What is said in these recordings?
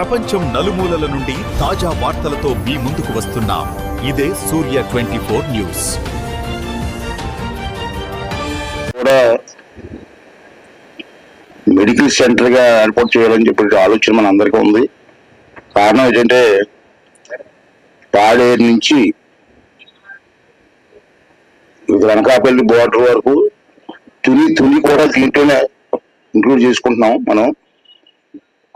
ప్రపంచం నలుమూలల నుండి తాజా వార్తలతో మీ ముందుకు వస్తున్నాం. ఇదే సూర్య ట్వంటీ ఫోర్ న్యూస్. కూడా మెడికల్ సెంటర్గా ఏర్పాటు చేయాలని చెప్పి ఆలోచన మన అందరికీ ఉంది. కారణం ఏంటంటే పాడేరు నుంచి వెనకాపల్లి బోర్డర్ వరకు తుని తుని కూడా దీంట్లోనే ఇంక్లూడ్ చేసుకుంటున్నాం మనం.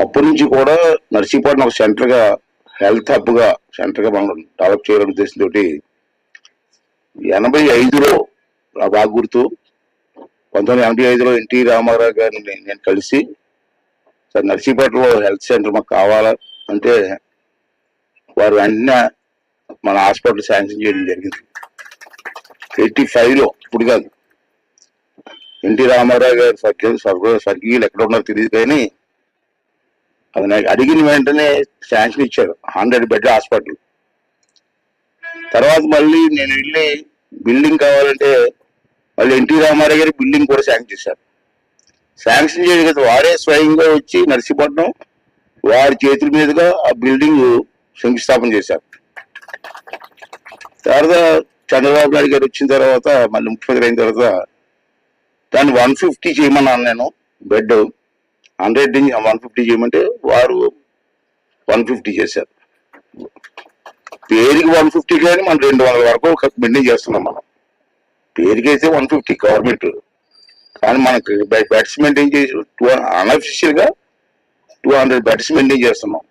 అప్పటి నుంచి కూడా నర్సీపట్నం ఒక సెంటర్గా హెల్త్ హబ్గా సెంటర్గా మనం డెవలప్ చేయాలనే ఉద్దేశంతో ఎనభై ఐదులో నా బాగా గుర్తు పంతొమ్మిది ఎనభై ఐదులో ఎన్టీ రామారావు గారిని నేను- నేను కలిసి సార్ నర్సీపేటలో హెల్త్ సెంటర్ మాకు కావాలా? అంటే వారు వెంటనే మన హాస్పిటల్ శాంక్షన్ చేయడం జరిగింది. ఎయిటీ ఫైవ్లో ఇప్పుడు కాదు. ఎన్టీ రామారావు గారు స్వర్గీయులు ఎక్కడ ఉన్నారో తెలియదు కానీ అది నాకు అడిగిన వెంటనే శాంక్షన్ ఇచ్చారు. Hundred bed hospital. తర్వాత మళ్ళీ నేను వెళ్ళి బిల్డింగ్ కావాలంటే మళ్ళీ ఎన్టీ రామారావు గారి బిల్డింగ్ కూడా శాంక్షన్ చేశారు. శాంక్షన్ చేయడం కదా వాడే స్వయంగా వచ్చి నర్సీపట్నం వారి చేతుల మీదుగా ఆ బిల్డింగ్ శంకుస్థాపన చేశారు. తర్వాత చంద్రబాబు నాయుడు గారు వచ్చిన తర్వాత మళ్ళీ ముఖ్యమంత్రి అయిన తర్వాత దాన్ని వన్ ఫిఫ్టీ చేయమన్నాను నేను బెడ్ హండ్రెడ్ వన్ ఫిఫ్టీ చేయమంటే వారు వన్ ఫిఫ్టీ చేశారు. పేరుకి వన్ ఫిఫ్టీ కానీ మనం రెండు వందల వరకు మెయింటైన్ చేస్తున్నాం మనం. పేరుకి అయితే వన్ ఫిఫ్టీ గవర్నమెంట్. కానీ మనకి బెడ్స్ మెయింటైన్ చేసి టూ అన్అఫిషియల్గా టూ హండ్రెడ్ బెడ్స్ మెయింటైన్ చేస్తున్నాం.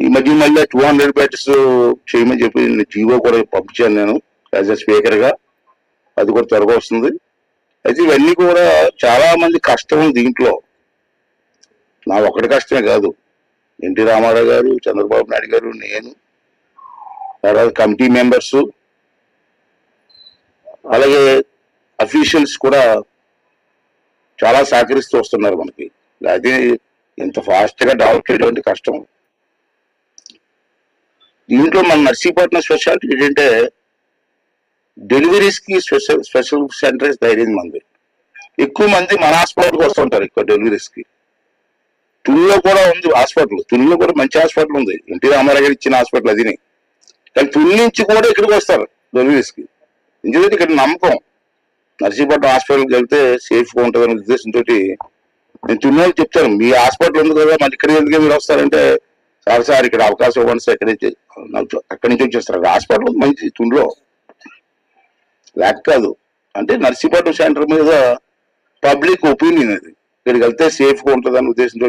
ఈ మధ్య మళ్ళీ టూ హండ్రెడ్ బెడ్స్ చేయమని చెప్పి నేను జీవో కూడా పంపించాను నేను యాజ్ అ స్పీకర్గా. అది కూడా త్వరగా వస్తుంది. అయితే ఇవన్నీ కూడా చాలా మంది కష్టం దీంట్లో. నా ఒక్కడి కష్టమే కాదు. ఎన్టీ రామారావు గారు చంద్రబాబు నాయుడు గారు నేను తర్వాత కమిటీ మెంబర్స్ అలాగే అఫీషియల్స్ కూడా చాలా సహకరిస్తూ వస్తున్నారు మనకి. అది ఇంత ఫాస్ట్గా డెవలప్ చేయడం కష్టం. దీంట్లో మన నర్సీపట్నం స్పెషాలిటీ ఏంటంటే డెలివరీస్కి స్పెషల్ స్పెషల్ సెంటర్స్ ధైర్యం మంది. ఎక్కువ మంది మన హాస్పిటల్కి వస్తుంటారు ఎక్కువ డెలివరీస్కి తుల్లో కూడా ఉంది హాస్పిటల్. తునిలో కూడా మంచి హాస్పిటల్ ఉంది. ఎన్టీ రామారావు గారు ఇచ్చిన హాస్పిటల్ అదిని కానీ తుని నుంచి కూడా ఇక్కడికి వస్తారు డెలివరీస్కి ఎందుకంటే ఇక్కడ నమ్మకం. నర్సీపట్నం హాస్పిటల్కి వెళ్తే సేఫ్గా ఉంటుంది అనే ఉద్దేశంతో నేను తున్నోళ్ళు చెప్తాను. మీ హాస్పిటల్ ఉంది కదా మళ్ళీ ఇక్కడ ఎందుకు మీరు వస్తారంటే సార్ సార్ ఇక్కడ అవకాశం ఇవ్వండి సార్ ఇక్కడ నుంచి అక్కడి నుంచి వచ్చేస్తారు. హాస్పిటల్ ఉంది మంచి తుండ్లో ల్యాక్ కాదు. అంటే నర్సీపట్నం సెంటర్ మీద పబ్లిక్ ఒపీనియన్ అది. ఇక్కడికి వెళ్తే సేఫ్గా ఉంటుంది అనే ఉద్దేశంతో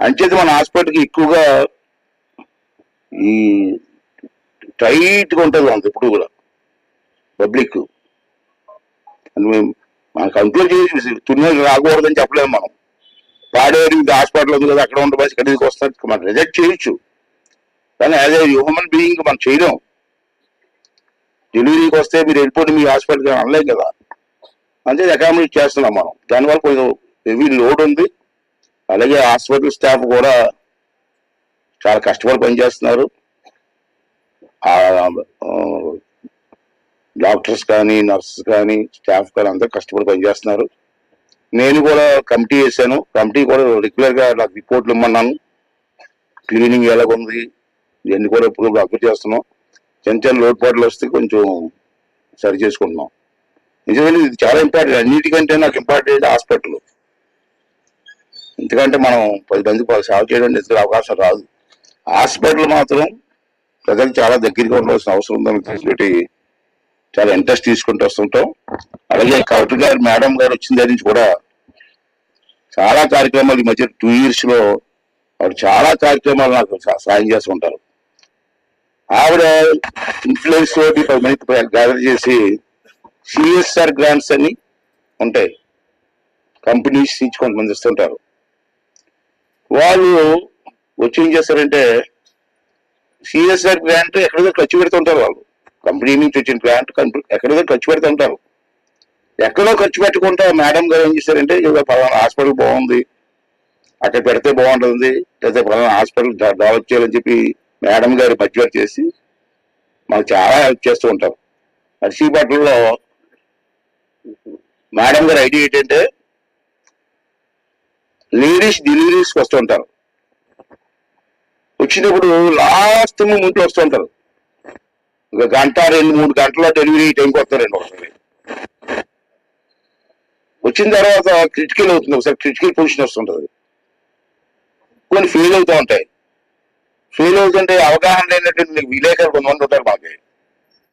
అంచేది మన హాస్పిటల్కి ఎక్కువగా ఈ టైట్గా ఉంటుంది అంత ఇప్పుడు కూడా పబ్లిక్. అని మేము మనం కంట్రోల్ చేసి తున్నది రాకూడదని చెప్పలేము మనం. పాడేరు ఇది హాస్పిటల్ ఉంది కదా అక్కడ ఉండబోసి ఇక్కడికి వస్తారు. మనం రిజెక్ట్ చేయొచ్చు. కానీ యాజ్ ఏ హ్యూమన్ బీయింగ్ మనం చేయలేము. డెలివరీకి వస్తే మీరు వెళ్ళిపోండి మీ హాస్పిటల్కి అనలేం కదా. అంటే అకామిడేట్ చేస్తున్నాం మనం. దానివల్ల కొంచెం హెవీ లోడ్ ఉంది. అలాగే హాస్పిటల్ స్టాఫ్ కూడా చాలా కష్టపడి పనిచేస్తున్నారు. డాక్టర్స్ కానీ నర్సెస్ కానీ స్టాఫ్ కానీ అందరూ కష్టపడి పనిచేస్తున్నారు. నేను కూడా కమిటీ వేసాను కమిటీ కూడా రెగ్యులర్గా నాకు రిపోర్ట్లు ఇమ్మన్నాను. క్లీనింగ్ ఎలాగుంది? ఇవన్నీ కూడా ఇప్పుడు అప్లై చేస్తున్నాం. చిన్న చిన్న లోటుపాట్లు వస్తే కొంచెం సరి చేసుకుంటున్నాం. నిజంగా ఇది చాలా ఇంపార్టెంట్ అన్నిటికంటే నాకు ఇంపార్టెంట్ హాస్పిటల్. ఎందుకంటే మనం పది మంది సేవ చేయడానికి ఎందుకు అవకాశం రాదు. హాస్పిటల్ మాత్రం ప్రజలకు చాలా దగ్గరగా ఉండవలసిన అవసరం ఉందని తెలిసిపెట్టి చాలా ఇంట్రెస్ట్ తీసుకుంటూ వస్తుంటాం. అలాగే కలెక్టర్ గారు మేడం గారు వచ్చిన దగ్గర నుంచి కూడా చాలా కార్యక్రమాలు ఈ మధ్య టూ ఇయర్స్లో లో చాలా కార్యక్రమాలు నాకు సహాయం సాయం చేస్తుంటారు. ఆవిడ ఇన్ఫ్లుయెన్స్ తోటి పది మంది గ్యాదర్ చేసి సిఎస్ఆర్ గ్రాంట్స్ అని ఉంటాయి కంపెనీస్ నుంచి కొంతమంది ఇస్తుంటారు వాళ్ళు వచ్చి ఏం చేస్తారంటే సిఎస్ఆర్ గ్రాంట్ ఎక్కడిదో ఖర్చు పెడుతుంటారు వాళ్ళు. కంపెనీ నుంచి వచ్చిన గ్రాంట్ ఎక్కడో ఖర్చు పెడుతుంటారు ఎక్కడో ఖర్చు పెట్టకుండా మేడం గారు ఏం చేశారంటే ఇదిగో పలానా హాస్పిటల్ బాగుంది. అక్కడ పెడితే బాగుంటుంది. లేదా పలానా హాస్పిటల్ డెవలప్ చేయాలని చెప్పి మేడం గారి మధ్యలో చేసి మాకు చాలా హెల్ప్ చేస్తూ ఉంటారు నర్సీపట్నంలో మేడం గారు ఐడియా ఏంటంటే లేడీస్ డెలివరీస్కి వస్తుంటారు వచ్చినప్పుడు లాస్ట్ ముందు వస్తుంటారు ఒక గంట రెండు మూడు గంటల డెలివరీ టైంకి వస్తారండి ఒకసారి. వచ్చిన తర్వాత క్రిటికల్ అవుతుంది. ఒకసారి క్రిటికల్ పొజిషన్ వస్తుంటుంది. కొన్ని ఫెయిల్ అవుతూ ఉంటాయి. ఫెయిల్ అవుతుంటే అవగాహన లేనటువంటి విలేకరు కొంతమంది ఉంటారు మాకు.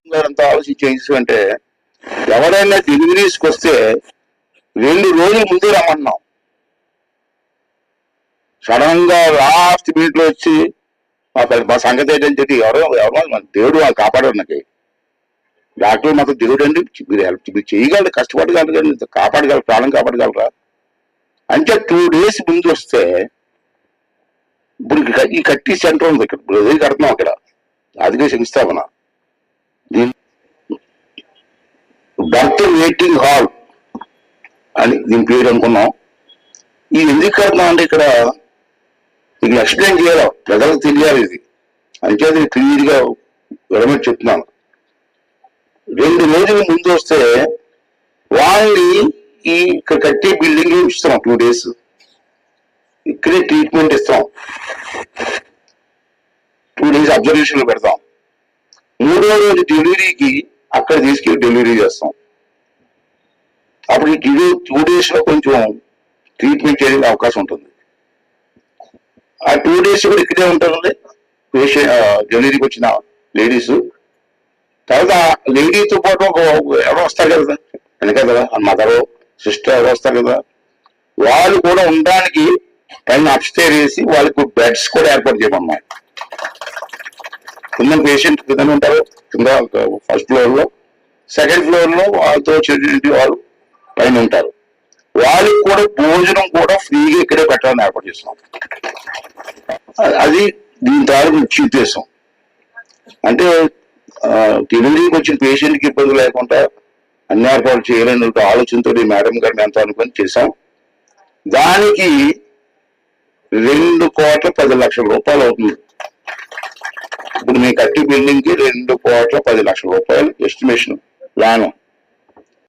గారంతా ఆలోచించి చేసి అంటే ఎవరైనా డెలివరీస్కి వస్తే రెండు రోజులు ముందే రమ్మన్నాం. సడన్గా లాస్ట్ మినిట్లో వచ్చి మా మా సంగతి ఏంటని చెప్పి ఎవరో ఎవరో మన దేవుడు వాళ్ళు కాపాడారు నాకు. డాక్టర్ మాత్రం దేవుడు అండి మీరు హెల్ప్ మీరు చేయగలరు కష్టపడగలరు కానీ కాపాడగలరు ప్రాణం కాపాడగలరా అంటే టూ డేస్ ముందు వస్తే ఇప్పుడు ఈ కట్టి సెంటర్ ఉంది ఇక్కడ. ఇప్పుడు ఏది కడుతున్నాం అక్కడ. అదిగే శంకుస్థాపన దీని బర్త్ వెయిటింగ్ హాల్ అని దీని పేరు అనుకున్నాం. ఇది ఎందుకు కడుతున్నాం అంటే ఇక్కడ మీకు ఎక్స్ప్లెయిన్ చేయాలి? ప్రజలకు తెలియాలి ఇది. అంచేది క్లియర్గా విడమని చెప్తున్నాను. రెండు రోజుల ముందు వస్తే వాళ్ళని ఈ ఇక్కడ కట్టే బిల్డింగ్ ఇస్తున్నాం టూ డేస్. ఇక్కడే ట్రీట్మెంట్ ఇస్తాం. టూ అబ్జర్వేషన్లు లో పెడతాం. మూడో రోజు డెలివరీకి అక్కడ తీసుకెళ్ళి డెలివరీ చేస్తాం. అప్పుడు ఈ టూ డేస్లో కొంచెం ట్రీట్మెంట్ చేయడానికి అవకాశం ఉంటుంది. ఆ టూ డేస్ కూడా ఇక్కడే ఉంటుంది పేషెంట్ డెలివరీకి వచ్చిన లేడీస్. తర్వాత లేడీతో పాటు ఒక ఎవరో వస్తారు కదా వెనక కదా? మదర్ సిస్టర్ ఎవరో వస్తారు కదా? వాళ్ళు కూడా ఉండడానికి పైన అప్స్టేర్ వేసి వాళ్ళకు బెడ్స్ కూడా ఏర్పాటు చేయమన్నమాట కింద పేషెంట్ కింద ఉంటారు కింద ఫస్ట్ ఫ్లోర్లో సెకండ్ ఫ్లోర్లో వాళ్ళతో చెడు వాళ్ళు పైన ఉంటారు. వాళ్ళకి కూడా భోజనం కూడా ఫ్రీగా ఇక్కడే పెట్టాలని ఏర్పాటు చేస్తున్నాం. అది దీని ద్వారా ముఖ్య ఉద్దేశం. అంటే డెలివరీకి వచ్చిన పేషెంట్కి ఇబ్బంది లేకుండా అన్ని ఏర్పాట్లు చేయాలని ఒక ఆలోచనతో మేడం గారు ఎంతో అనుకొని చేశాం. దానికి రెండు కోట్ల పది లక్షల రూపాయలు అవుతుంది. ఇప్పుడు మీ కట్టి బిల్డింగ్కి రెండు కోట్ల పది లక్షల రూపాయలు ఎస్టిమేషన్ ప్లాన్